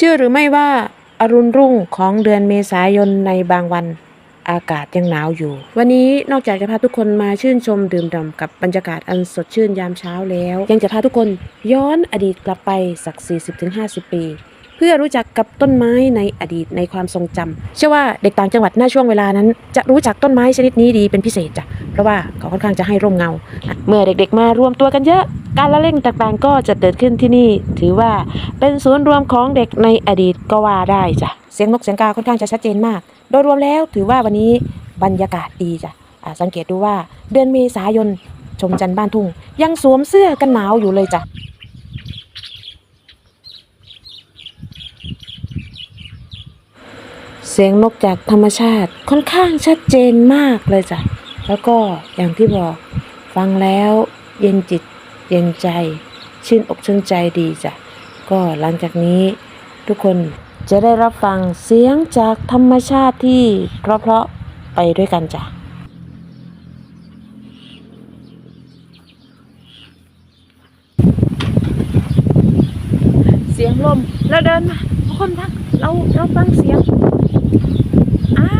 ชื่อหรือไม่ว่าอรุณรุ่งของเดือนเมษายนในบางวันอากาศยังหนาวอยู่ วันนี้นอกจากจะพาทุกคนมาชื่นชมดื่มด่ำกับบรรยากาศอันสดชื่นยามเช้าแล้ว ยังจะพาทุกคนย้อนอดีตกลับไปสัก 40-50 ปี พื่อรู้จักกับต้นไม้ในอดีตในความทรงจำเชื่อว่าเด็กต่างจังหวัดหน้าช่วงเวลานั้น จะรู้จักต้นไม้ชนิดนี้ดีเป็นพิเศษจ้ะเพราะว่าเขาค่อนข้างจะให้ร่มเงา เมื่อเด็กๆมารวมตัวกันเยอะการละเล่นต่างๆก็จะเกิดขึ้นที่นี่ ถือว่าเป็นศูนย์รวมของเด็กในอดีตก็ว่าได้จ้ะเสียงนกเสียงกาค่อนข้างจะชัดเจนมาก โดยรวมแล้วถือว่าวันนี้บรรยากาศดีจ้ะสังเกตดูว่าเดือนเมษายนชมจันทร์บ้านทุ่ง ยังสวมเสื้อกันหนาวอยู่เลยจ้ะ เสียงนกจากธรรมชาติค่อนข้างชัดเจนมากเลยจ้ะ แล้วก็อย่างที่บอกฟังแล้วเย็นจิตเย็นใจ ชื่นอกชื่นใจดีจ้ะ ก็หลังจากนี้ทุกคนจะได้รับฟังเสียงจากธรรมชาติที่เพราะๆไปด้วยกันจ้ะเสียงลมแล้วเดินมาทุกคนฟังเราเราฟังเสียง อ่า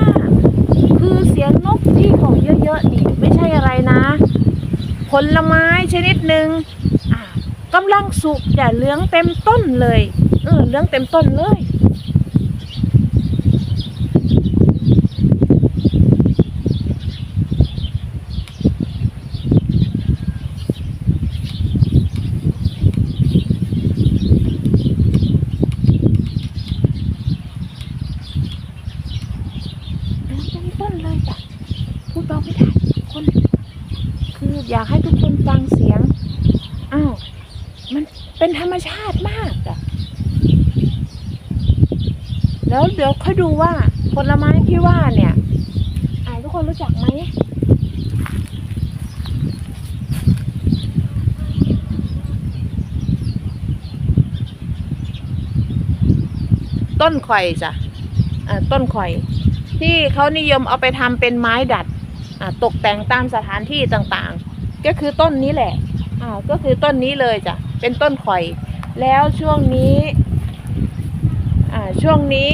คือเสียงนกที่ของเยอะๆนี่ไม่ใช่อะไรนะ ผลไม้ชนิดหนึ่งอ่ากำลังสุกจะเหลืองเต็มต้นเลย เออเหลืองเต็มต้นเลย เหลืองเต็มต้นเลยจ้ะพูดเบาไม่ได้ทุกคน คื อยากให้ทุกคนฟังเสียงอ้าวมันเป็นธรรมชาติมากอะแล้วเดี๋ยวค่อยดูว่าผลไม้ที่ว่าเนี่ยอ่าทุกคนรู้จักไหมต้นข่อยจ้ะอ่าต้นข่อย ที่เขานิยมเอาไปทำเป็นไม้ดัดอ่าตกแต่งตามสถานที่ต่างๆ ก็คือต้นนี้แหละอ่าก็คือต้นนี้เลยจ้ะเป็นต้นข่อย แล้วช่วงนี้อ่าช่วงนี้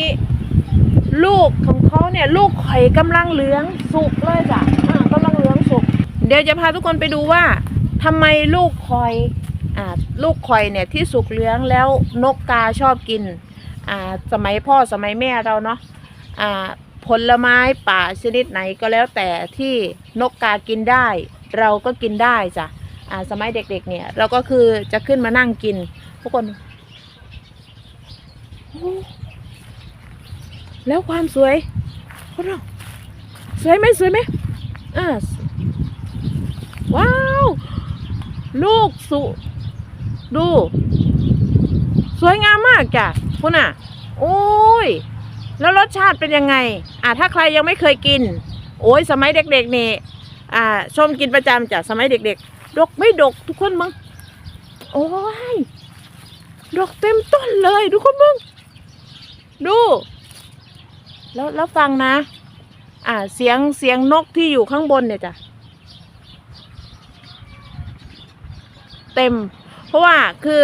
ลูกของเขาเนี่ยลูกข่อยกำลังเหลืองสุกเลยจ้ะอ่ากำลังเหลืองสุก เดี๋ยวจะพาทุกคนไปดูว่าทำไมลูกข่อยอ่าลูกข่อยเนี่ยที่สุกเหลืองแล้วนกกาชอบกินอ่าสมัยพ่อสมัยแม่เราเนาะอ่าผลไม้ป่าชนิดไหนก็แล้วแต่ที่นกกากินได้ เราก็กินได้จ้ะอ่าสมัยเด็กๆ เนี่ย เราก็คือจะขึ้นมานั่งกิน ทุกคน แล้วความสวยพวกเราสวยไหมสวยไหมอ่าว้าว ลูกสุ ดู สวยงามมากจ้ะคุณอะ โอ้ย แล้วรสชาติเป็นยังไง อ่าถ้าใครยังไม่เคยกิน โอ้ยสมัยเด็กๆนี่ อ่าชมกินประจำจ้ะสมัยเด็กๆ ดกไม่ดกทุกคนมึง โอ้ย ดกเต็มต้นเลยทุกคนมึง ดู แล้วแล้วฟังนะ อ่าเสียงเสียงนกที่อยู่ข้างบนเนี่ยจ้ะ เต็ม เพราะว่าคือ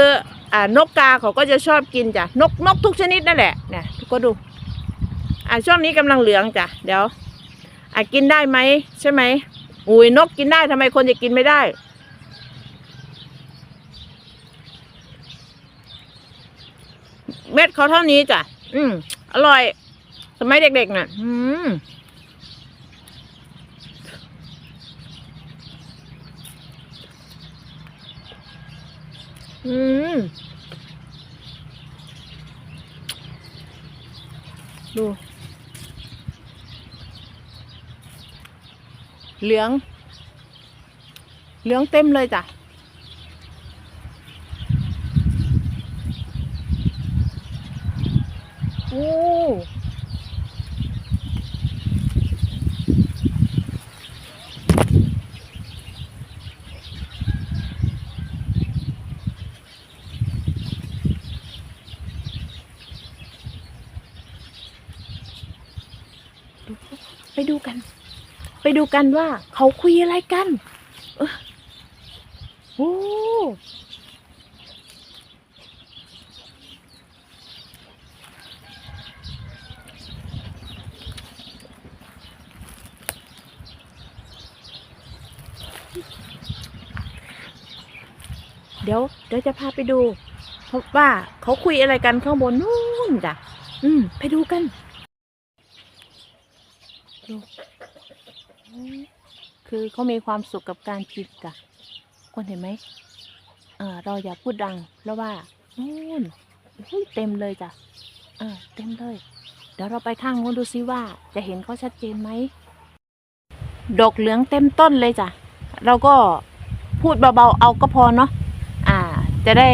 อ่านกกาเขาก็จะชอบกินจ้ะ นกนกทุกชนิดนั่นแหละเนี่ยทุกคนดู อ่าช่วงนี้กำลังเหลืองจ้ะ เดี๋ยวอะกินได้ไหมใช่ไหม อุ้ยนกกินได้ทำไมคนจะกินไม่ได้ เม็ดเขาเท่านี้จ้ะ อืมอร่อย สมัยเด็กๆน่ะ อืมอืม ดู เหลือง เหลืองเต็มเลยจ้ะ โอ้ไปดูกัน ไปดูกันว่าเขาคุยอะไรกันโอ้เดี๋ยวเดี๋ยวจะพาไปดูพบว่าเขาคุยอะไรกันข้างบนนู่นจ้ะ อืม ไปดูกัน คือเขามีความสุขกับการกินจ้ะคนเห็นไหมเออเราอย่าพูดดังแล้วว่านู่นอุ้ยเต็มเลยจ้ะเออเต็มเลย เดี๋ยวเราไปข้างนู้นดูซิว่า จะเห็นเขาชัดเจนไหมดอกเหลืองเต็มต้นเลยจ้ะเราก็พูดเบาๆเอาก็พอเนาะอ่า จะได้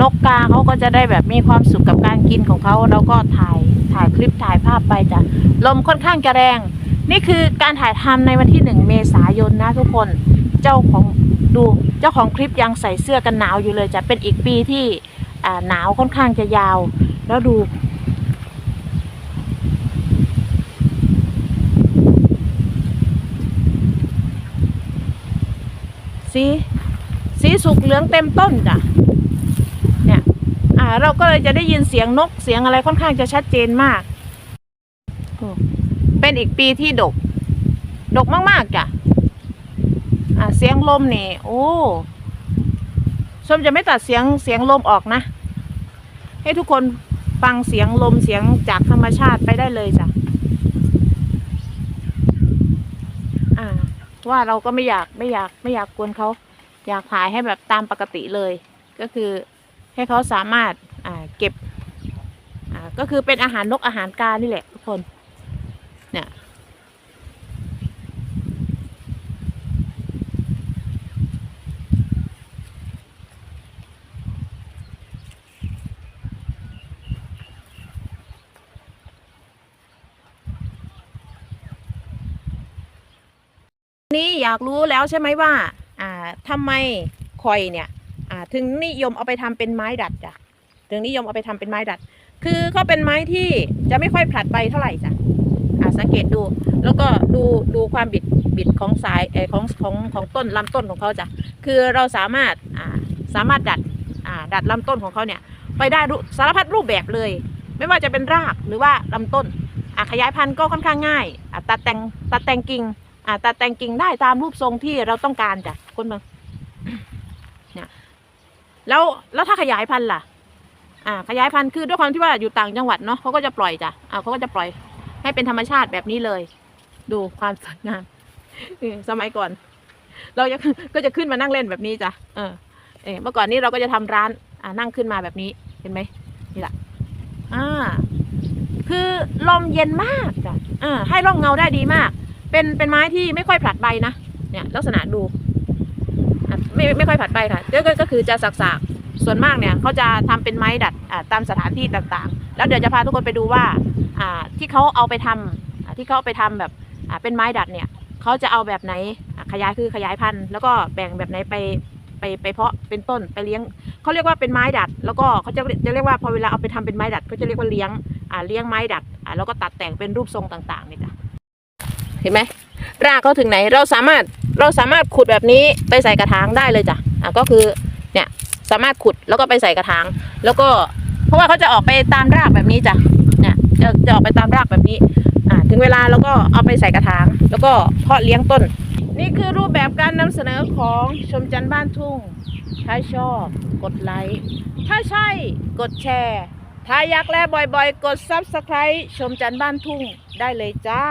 นกกาเขาก็จะได้แบบมีความสุขกับการกินของเขาเราก็ถ่ายถ่ายคลิปถ่ายภาพไปจ้ะลมค่อนข้างจะแรง นี่คือการถ่ายทำในวันที่หนึ่งเมษายนนะทุกคนเจ้าของดูเจ้าของคลิปยังใส่เสื้อกันหนาวอยู่เลยจะเป็นอีกปีที่อ่าหนาวค่อนข้างจะยาว แล้วดู สีสีสุกเหลืองเต็มต้นจ้ะเนี่ยอ่าเราก็เลยจะได้ยินเสียงนกเสียงอะไรค่อนข้างจะชัดเจนมาก เป็นอีกปีที่ดก ดกมากๆจ้ะเสียงลมนี่ โอ้ชมจะไม่ตัดเสียงเสียงลมออกนะ ให้ทุกคนฟังเสียงลมเสียงจากธรรมชาติไปได้เลยจ้ะอ่า ว่าเราก็ไม่อยากไม่อยากไม่อยากกวนเขา อยากถ่ายให้แบบตามปกติเลย ก็คือให้เขาสามารถอ่าเก็บอ่าก็คือเป็นอาหารนกอาหารกานี่แหละทุกคน เนี่ยนี่อยากรู้แล้วใช่ไหมว่าอ่าทำไมคอยเนี่ยอ่าถึงนิยมเอาไปทำเป็นไม้ดัดจ้ะถึงนิยมเอาไปทำเป็นไม้ดัด คือเขาเป็นไม้ที่จะไม่ค่อยผลัดใบเท่าไหร่จ้ะ อ่าสังเกตดู แล้วก็ดูดูความบิดบิดของสายเออของของของต้นลำต้นของเขาจ้ะคือเราสามารถอ่าสามารถดัดอ่าดัดลำต้นของเขาเนี่ยไปได้รูสารพัดรูปแบบเลย ไม่ว่าจะเป็นรากหรือว่าลำต้นอ่าขยายพันธุ์ก็ค่อนข้างง่ายอ่าตัดแต่งตัดแต่งกิ่งอ่าตัดแต่งกิ่งได้ตามรูปทรงที่เราต้องการจ้ะคนเมืองเนี่ยแล้วแล้วถ้าขยายพันธุ์ล่ะอ่าขยายพันธุ์คือด้วยความที่ว่าอยู่ต่างจังหวัดเนาะเขาก็จะปล่อยจ้ะอ่าเขาก็จะปล่อย ให้เป็นธรรมชาติแบบนี้เลย ดูความสวยงามสมัยก่อน เราจะก็จะขึ้นมานั่งเล่นแบบนี้จ้ะเออเอเมื่อก่อนนี้เราก็จะทำร้านอ่านั่งขึ้นมาแบบนี้เห็นไหมนี่แหละอ่า คือลมเย็นมากจ้ะอ่าให้ร่มเงาได้ดีมาก เป็นเป็นไม้ที่ไม่ค่อยผลัดใบนะเนี่ย ลักษณะดูไม่ไม่ค่อยผลัดใบค่ะก็ก็ก็คือจะสักๆส่วนมากเนี่ยเขาจะทำเป็นไม้ดัดตามสถานที่ต่างๆ แล้วเดี๋ยวจะพาทุกคนไปดูว่า ที่เขาเอาไปทำอ่าที่เขาเอาไปทำแบบเป็นไม้ดัดเนี่ยเขาจะเอาแบบไหนขยายคือขยายพันธุ์แล้วก็แบ่งแบบไหนไปไปไปเพาะเป็นต้นไปเลี้ยงเขาเรียกว่าเป็นไม้ดัด แล้วก็เขาจะจะเรียกว่าพอเวลาเอาไปทำเป็นไม้ดัดเขาจะเรียกว่าเลี้ยงอ่าเลี้ยงไม้ดัดอ่าแล้วก็ตัดแต่งเป็นรูปทรงต่างๆนี่จ้ะเห็นไหมรากเขาถึงไหนเราสามารถเราสามารถขุดแบบนี้ไปใส่กระถางได้เลยจ้ะอะก็คือเนี่ยสามารถขุดแล้วก็ไปใส่กระถาง แล้วก็เพราะว่าเขาจะออกไปตามรากแบบนี้จ้ะ จะจะออกไปตามรากแบบนี้อ่าถึงเวลาเราก็เอาไปใส่กระถาง แล้วก็เพาะเลี้ยงต้น นี่คือรูปแบบการนำเสนอของชมจันทร์บ้านทุ่ง ถ้าชอบกดไลค์ถ้าใช่กดแชร์ถ้าอยากแลบ่อยๆ กด Subscribe ชมจันทร์บ้านทุ่งได้เลยจ้า